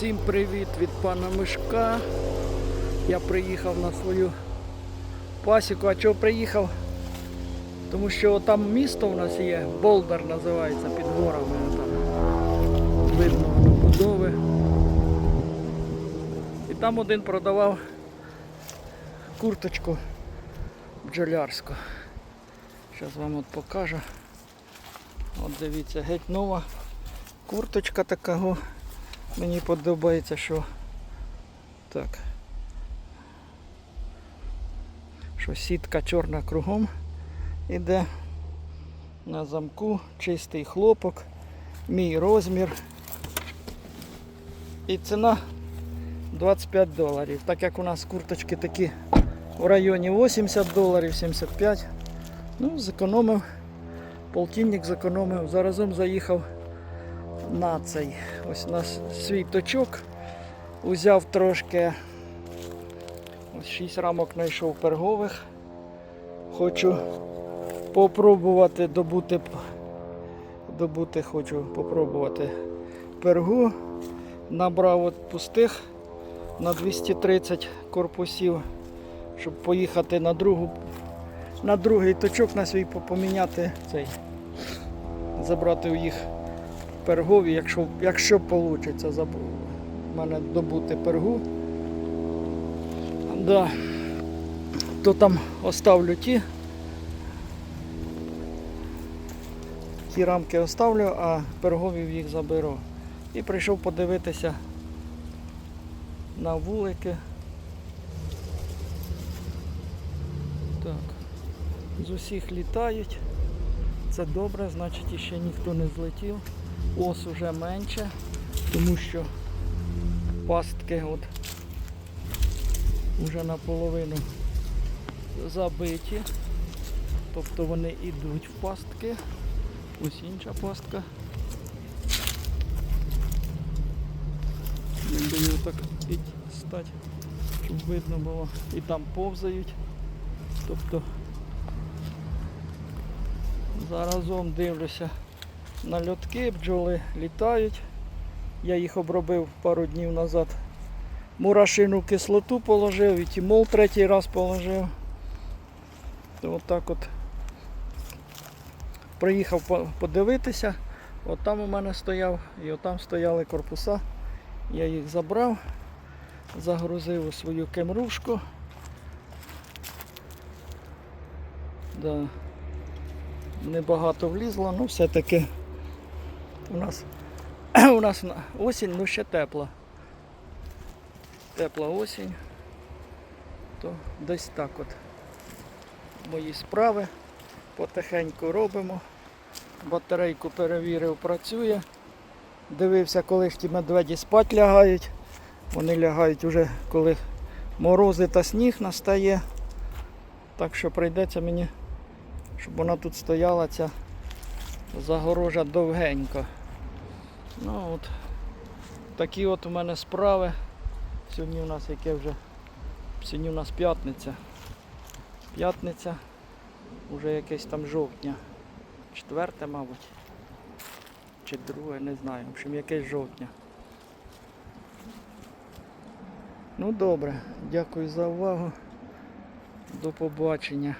Всім привіт від пана Мишка. Я приїхав на свою пасіку. А чого приїхав? Тому що там місто у нас є, Болдар називається під горами. Там видно будови. І там один продавав курточку бджолярську. Зараз вам от покажу. От дивіться, геть нова курточка така. Мені подобається, що так. Що сітка чорна кругом іде на замку, чистий хлопок, мій розмір. І ціна 25 доларів. Так як у нас курточки такі в районі 80 доларів, 75. Ну, зекономив, полтинник зекономив. Заразом заїхав на цей ось на свій точок. Узяв трошки ось 6 рамок знайшов пергових. Хочу попробувати добути, добути хочу попробувати пергу. Набрав от пустих на 230 корпусів, щоб поїхати на другу на другий точок на свій поміняти цей. Забрати у їх пергові, якщо, якщо вийде в мене добути пергу. Да. То там оставлю ті. Ті рамки оставлю, а перговів їх заберу. І прийшов подивитися на вулики. Так. З усіх літають. Це добре, значить іще ніхто не злетів. Ос уже менше, тому що пастки от вже наполовину забиті. Тобто вони йдуть в пастки. Ось інша пастка. Не даю так стати, щоб видно було. І там повзають. Тобто заразом дивлюся на льотки, бджоли літають. Я їх обробив пару днів назад. Мурашину кислоту положив і тімол третій раз положив. То Отак от приїхав подивитися. От там у мене стояв і от там стояли корпуса. Я їх забрав, загрузив у свою кемрушку. Да. Небагато влізло, але все-таки у нас, у нас осінь, ну ще тепла. Тепла осінь. То десь так от мої справи. Потихеньку робимо. Батарейку перевірив, працює. Дивився, коли ж ті медведі спать лягають. Вони лягають уже коли морози та сніг настає. Так що прийдеться мені, щоб вона тут стояла, ця загорожа довгенько. Ну от такі от у мене справи. Сьогодні у нас яке вже сьогодні у нас п'ятниця. П'ятниця, вже якесь там жовтня. Четверте, мабуть. Чи друге, не знаю. В общем, якесь жовтня. Ну добре, дякую за увагу. До побачення.